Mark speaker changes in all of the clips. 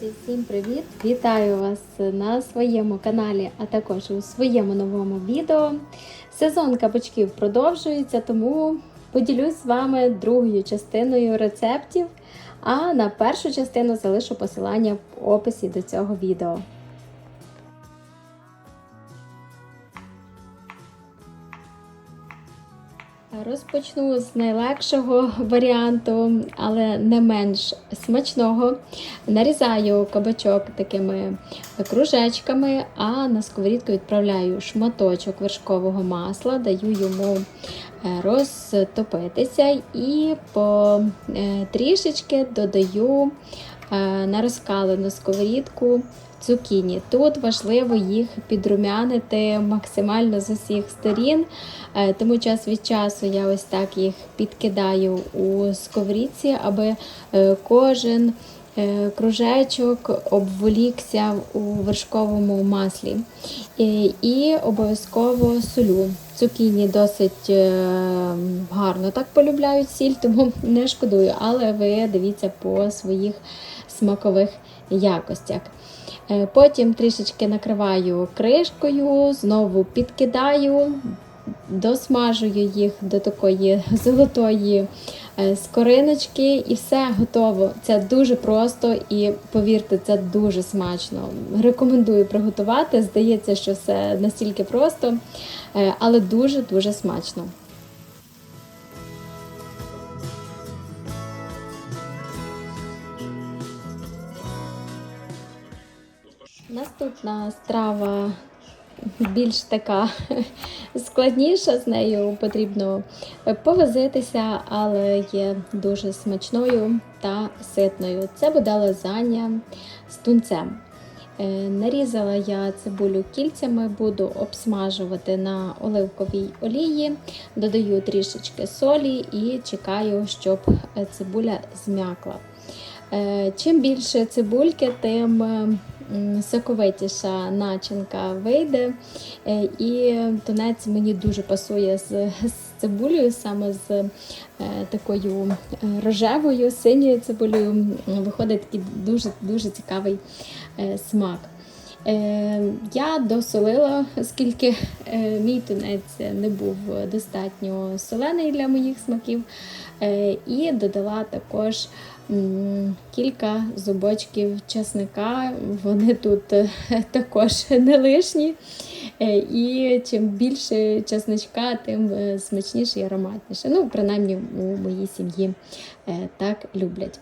Speaker 1: Друзі, всім привіт! Вітаю вас на своєму каналі, а також у своєму новому відео. Сезон кабачків продовжується, тому поділюсь з вами другою частиною рецептів. А на першу частину залишу посилання в описі до цього відео. Розпочну з найлегшого варіанту, але не менш смачного. Нарізаю кабачок такими кружечками, а на сковорідку відправляю шматочок вершкового масла, даю йому е, розтопитися і по е, трішечки додаю е, на розкалену сковорідку цукіні. Тут важливо їх підрумянити максимально з усіх сторін, е, тому час від часу я ось так їх підкидаю у сковорідці, аби е, кожен е, кружечок обволікся у вершковому маслі. І обов'язково солю. Цукіні досить гарно так полюбляють сіль, тому не шкодую, але ви дивіться по своїх смакових якостях. Потім трішечки накриваю кришкою, знову підкидаю, досмажую їх до такої золотої скориночки, і все готово. Це дуже просто і повірте, це дуже смачно. Рекомендую приготувати. Здається, що все настільки просто, але дуже-дуже смачно. Наступна страва більш така складніша, з нею потрібно повозитися, але є дуже смачною та ситною. Це буде лазанья з тунцем. Нарізала я цибулю кільцями, буду обсмажувати на оливковій олії, додаю трішечки солі і чекаю, щоб цибуля зм'якла. Чим більше цибульки, тим соковитіша начинка вийде. І тунець мені дуже пасує з, з цибулею, саме з е, такою рожевою, синьою цибулею. Виходить такий дуже-дуже цікавий е, смак. Е, я досолила, оскільки е, мій тунець не був достатньо солений для моїх смаків, е, і додала також кілька зубочків чесника. Вони тут також не лишні. І чим більше чесничка, тим смачніше і ароматніше. Ну, принаймні у моїй сім'ї так люблять.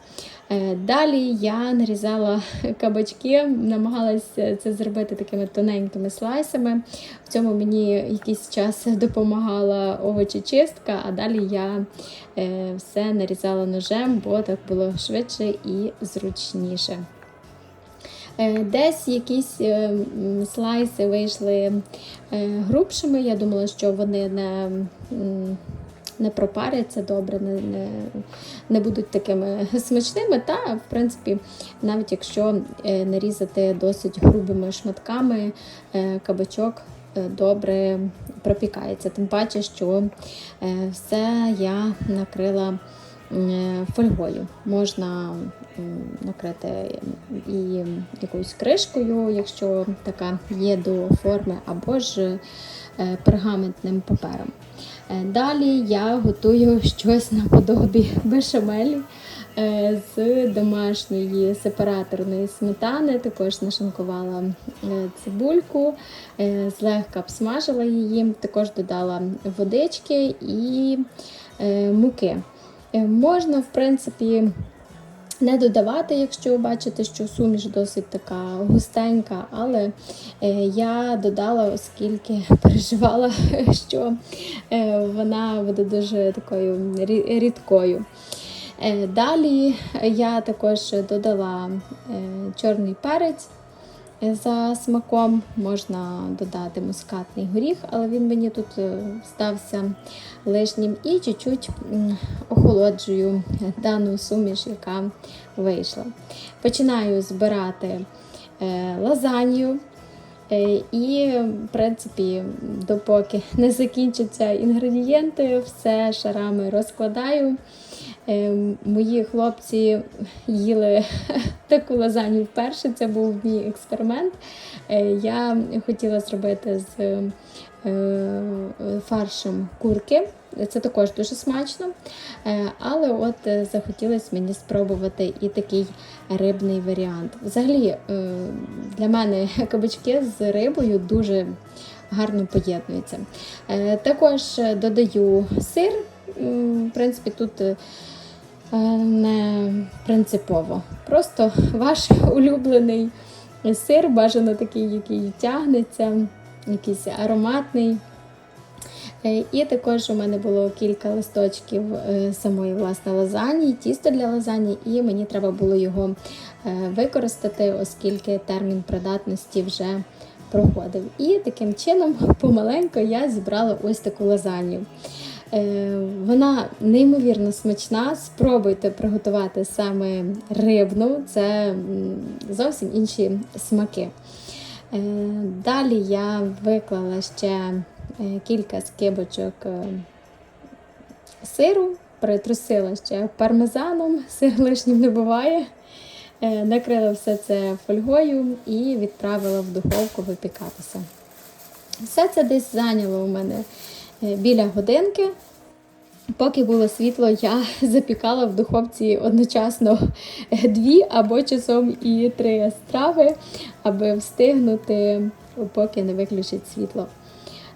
Speaker 1: Далі я нарізала кабачки, намагалася це зробити такими тоненькими слайсами. В цьому мені якийсь час допомагала овочечистка, а далі я все нарізала ножем, бо так було швидше і зручніше. Десь якісь слайси вийшли грубшими. Я думала, що вони не не пропаряться добре, не не, не будуть такими смачними. Та, в принципі, навіть якщо нарізати досить грубими шматками, кабачок добре пропікається. Тим паче, що все я накрила фольгою. Можна накрити і якоюсь кришкою, якщо така є до форми, або ж пергаментним папером. Далі я готую щось наподобі бешамелі з домашньої сепараторної сметани. Також нашинкувала цибульку, злегка обсмажила її, також додала водички і муки. Можна, в принципі, не додавати, якщо бачите, що суміш досить така густенька, але я додала, оскільки переживала, що вона буде дуже такою рідкою. Далі я також додала чорний перець. За смаком можна додати мускатний горіх, але він мені тут стався лишнім і чуть-чуть охолоджую дану суміш, яка вийшла. Починаю збирати лазанью. І, в принципі, допоки не закінчаться інгредієнти, все шарами розкладаю. Е, Мої хлопці їли таку лазанью вперше. Це був мій експеримент. Е, Я хотіла зробити з е, фаршем курки. Це також дуже смачно. Е, Але от захотілося мені спробувати і такий рибний варіант. Взагалі, для мене кабачки з рибою дуже гарно поєднуються. Також додаю сир. В принципі, тут не принципово. Просто ваш улюблений сир, бажано такий, який тягнеться, якийсь ароматний. Е, І також у мене було кілька листочків е, самої власне лазані, тісто для лазані, і мені треба було його е, використати, оскільки термін придатності вже проходив. І таким чином, помаленько, я зібрала ось таку лазанью. Е, Вона неймовірно смачна. Спробуйте приготувати саме рибну, це зовсім інші смаки. Е, Далі я виклала ще е, кілька скибочок сиру, притрусила ще пармезаном, сир лишнім не буває. Накрила все це фольгою і відправила в духовку випікатися. Все це десь зайняло у мене біля годинки. Поки було світло, я запікала в духовці одночасно дві або часом і три страви, аби встигнути, поки не виключить світло.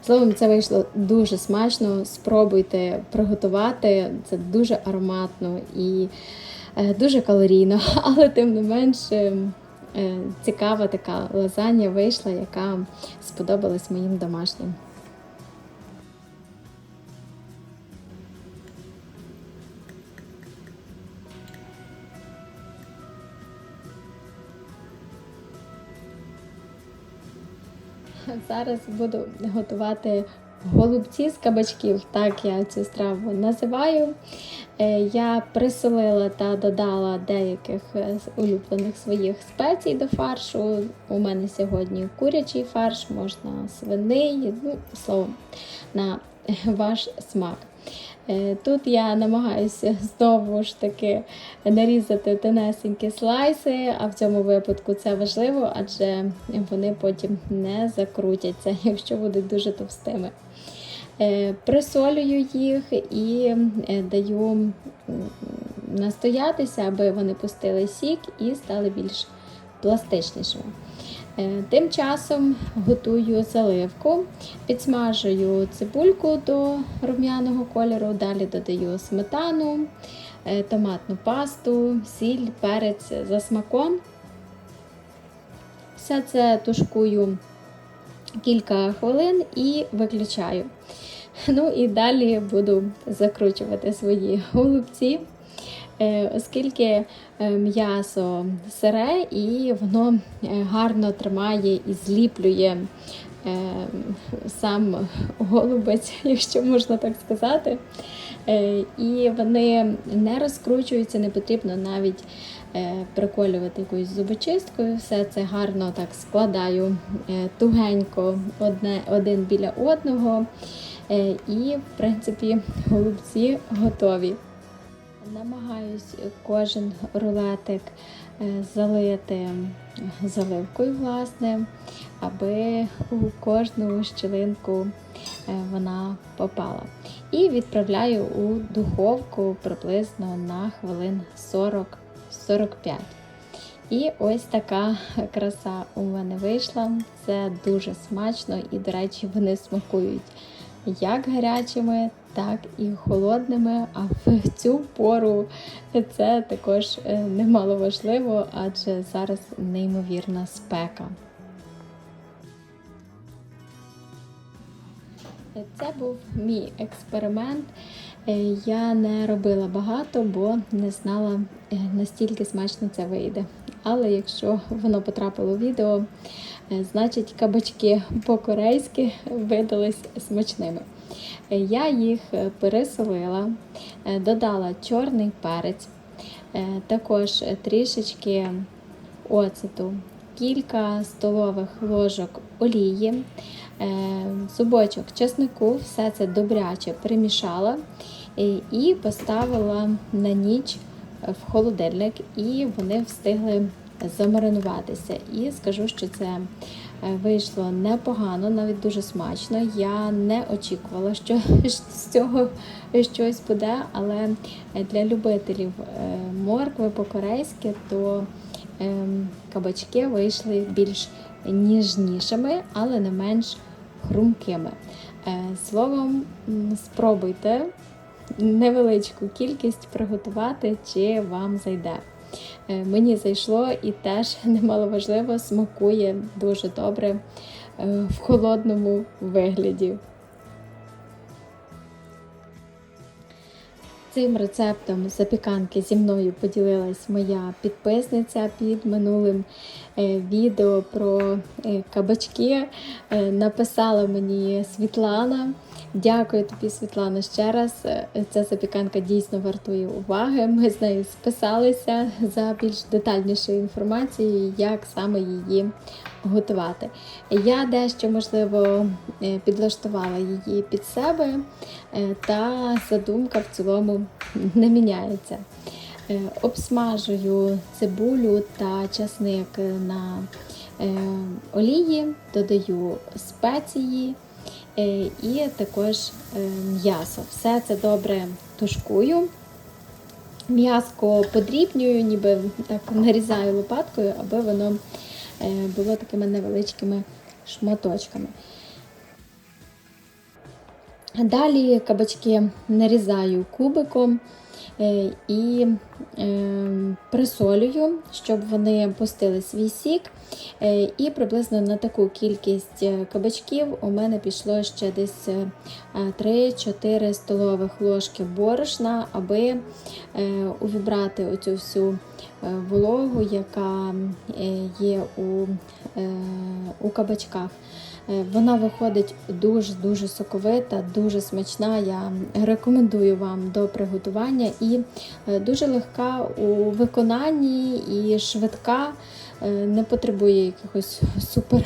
Speaker 1: Словом, це вийшло дуже смачно. Спробуйте приготувати. Це дуже ароматно і е, дуже калорійно, але тим не менш е, е, цікава така лазанья вийшла, яка сподобалась моїм домашнім. Зараз буду готувати голубці з кабачків, так я цю страву називаю. Е, Я присолила та додала деяких е, улюблених своїх спецій до фаршу. У мене сьогодні курячий фарш, можна свиний, ну, словом, на ваш смак. Е, Тут я намагаюся знову ж таки нарізати тонесенькі слайси, а в цьому випадку це важливо, адже вони потім не закрутяться, якщо будуть дуже товстими. Е, Присолюю їх і е, даю настоятися, аби вони пустили сік і стали більш пластичнішими. Е, Тим часом готую заливку, підсмажую цибульку до рум'яного кольору, далі додаю сметану, е, томатну пасту, сіль, перець за смаком. Все це тушкую кілька хвилин і виключаю. Ну і далі буду закручувати свої голубці. Е, Оскільки е, м'ясо сире і воно е, гарно тримає і зліплює сам голубець, якщо можна так сказати. І вони не розкручуються, не потрібно навіть приколювати якоюсь зубочисткою. Все це гарно так складаю тугенько одне, один біля одного. І, в принципі, голубці готові. Намагаюсь кожен рулетик е, залити заливкою, власне, аби у кожну щілинку е, вона попала. І відправляю у духовку приблизно на хвилин 40-45. І ось така краса у мене вийшла. Це дуже смачно і, до речі, вони смакують як гарячими, так і холодними. А в цю пору це також е, немало важливо, адже зараз неймовірна спека. Це був мій експеримент. Е, Я не робила багато, бо не знала, е, настільки смачно це вийде. Але якщо воно потрапило в відео, значить кабачки по-корейськи видались смачними. Е, Я їх е, пересолила, е, додала чорний перець, також трішечки оцету, кілька столових ложок олії, зубочок чеснику, все це добряче перемішала І- І поставила на ніч в холодильник, і вони встигли замаринуватися. І скажу, що це е, вийшло непогано, навіть дуже смачно. Я не очікувала, що з цього щось буде, але для любителів е, моркви по-корейськи, то ем, кабачки вийшли більш ніжнішими, але не менш хрумкими. Е, Словом, спробуйте невеличку кількість приготувати, чи вам зайде. Е, Мені зайшло і теж немаловажливо смакує дуже добре е, в холодному вигляді. Цим рецептом запіканки зі мною поділилась моя підписниця під минулим е, відео про кабачки. Написала мені Світлана. Дякую тобі, Світлана, ще раз. Е, Ця запіканка дійсно вартує уваги. Ми з нею списалися за більш детальнішою інформацією, як саме її готувати. Я дещо, можливо, е, підлаштувала її під себе, е, та задумка в цілому не міняється. Обсмажую цибулю та часник на олії, додаю спеції і також е, м'ясо. Все це добре тушкую. М'яско подрібнюю, ніби так нарізаю лопаткою, аби воно е, було такими невеличкими шматочками. Далі кабачки нарізаю кубиком е, і е, присолюю, щоб вони пустили свій сік. Е, І приблизно на таку кількість е, кабачків у мене пішло ще десь е, 3-4 столових ложки борошна, аби е, увібрати оцю всю е, вологу, яка е, є у, е, у кабачках. Е, Вона виходить дуже-дуже соковита, дуже смачна. Я рекомендую вам до приготування і е, дуже легка у виконанні і швидка, е, не потребує якихось супер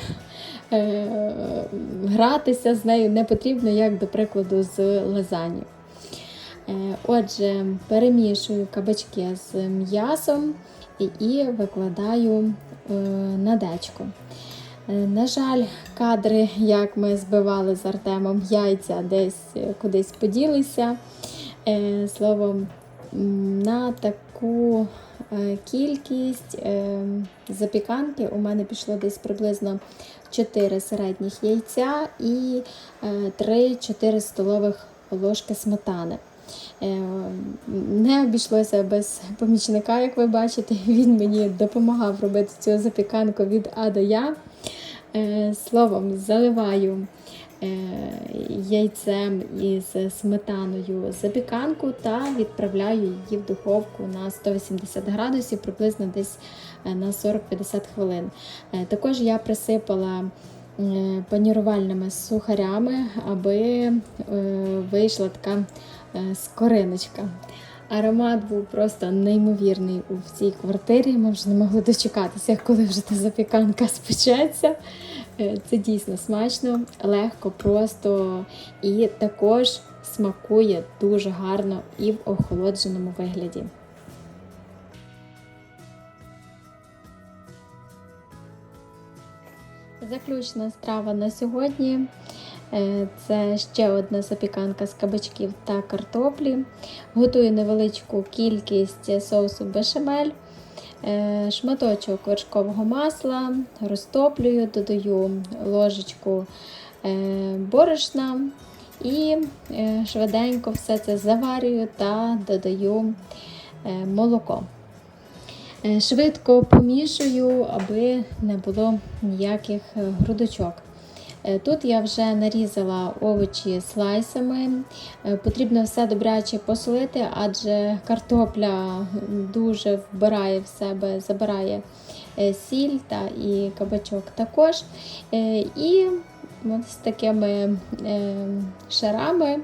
Speaker 1: гратися з нею не потрібно, як до прикладу, з лазанью. Е, Отже, перемішую кабачки з м'ясом і, викладаю на дечко. Е, На жаль, кадри, як ми збивали з Артемом яйця, десь е, кудись поділися. Е, Словом, на таку кількість запіканки у мене пішло десь приблизно 4 середніх яйця і е, 3-4 столових ложки сметани. Не обійшлося без помічника, як ви бачите. Він мені допомагав робити цю запіканку від А до Я. Е, Словом, заливаю е, яйцем із сметаною запіканку та відправляю її в духовку на 180 градусів, приблизно десь е, на 40-50 хвилин. Також я присипала панірувальними сухарями, аби вийшла така скориночка. Аромат був просто неймовірний у цій квартирі. Ми вже не могли дочекатися, коли вже та запіканка спечеться. Е, Це дійсно смачно, легко, просто і також смакує дуже гарно і в охолодженому вигляді. Заключна страва на сьогодні. Е, Це ще одна запіканка з кабачків та картоплі. Готую невеличку кількість соусу бешамель, е, шматочок вершкового масла, розтоплюю, додаю ложечку е, борошна і швиденько все це заварюю та додаю молоко. Швидко помішую, аби не було ніяких грудочок. Е, Тут я вже нарізала овочі слайсами. Е, Потрібно все добряче посолити, адже картопля дуже вбирає в себе, забирає е, сіль та і кабачок також. І з такими шарами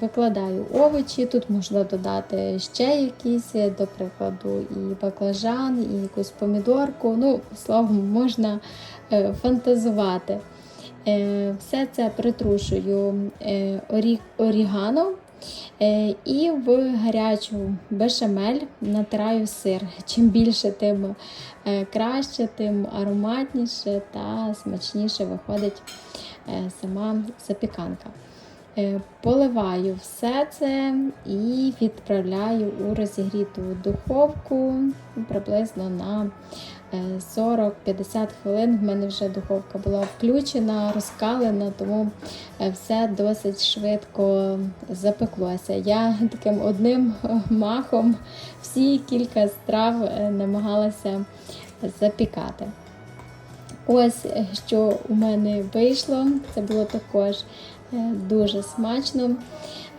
Speaker 1: викладаю овочі. Тут можна додати ще якісь, до прикладу, і баклажан, і якусь помідорку. Ну, словом, можна фантазувати. Е, Все це притрушую е, орігано Е, І в гарячу бешамель натираю сир. Чим більше, тим краще, тим ароматніше та смачніше виходить сама запіканка. Е, Поливаю все це і відправляю у розігріту духовку приблизно на е, 40-50 хвилин. В мене вже духовка була включена, розкалена, тому е, все досить швидко запеклося. Я таким одним е, махом всі кілька страв е, намагалася запікати. Ось е, що у мене вийшло. Це було також е, дуже смачно.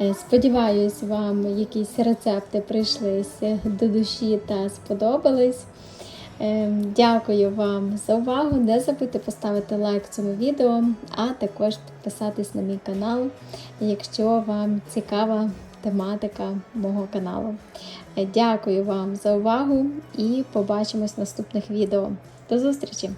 Speaker 1: Е, Сподіваюсь, вам якісь рецепти прийшлися до душі та сподобались. Дякую вам за увагу. Не забудьте поставити лайк цьому відео, а також підписатись на мій канал, якщо вам цікава тематика мого каналу. Дякую вам за увагу і побачимось в наступних відео. До зустрічі!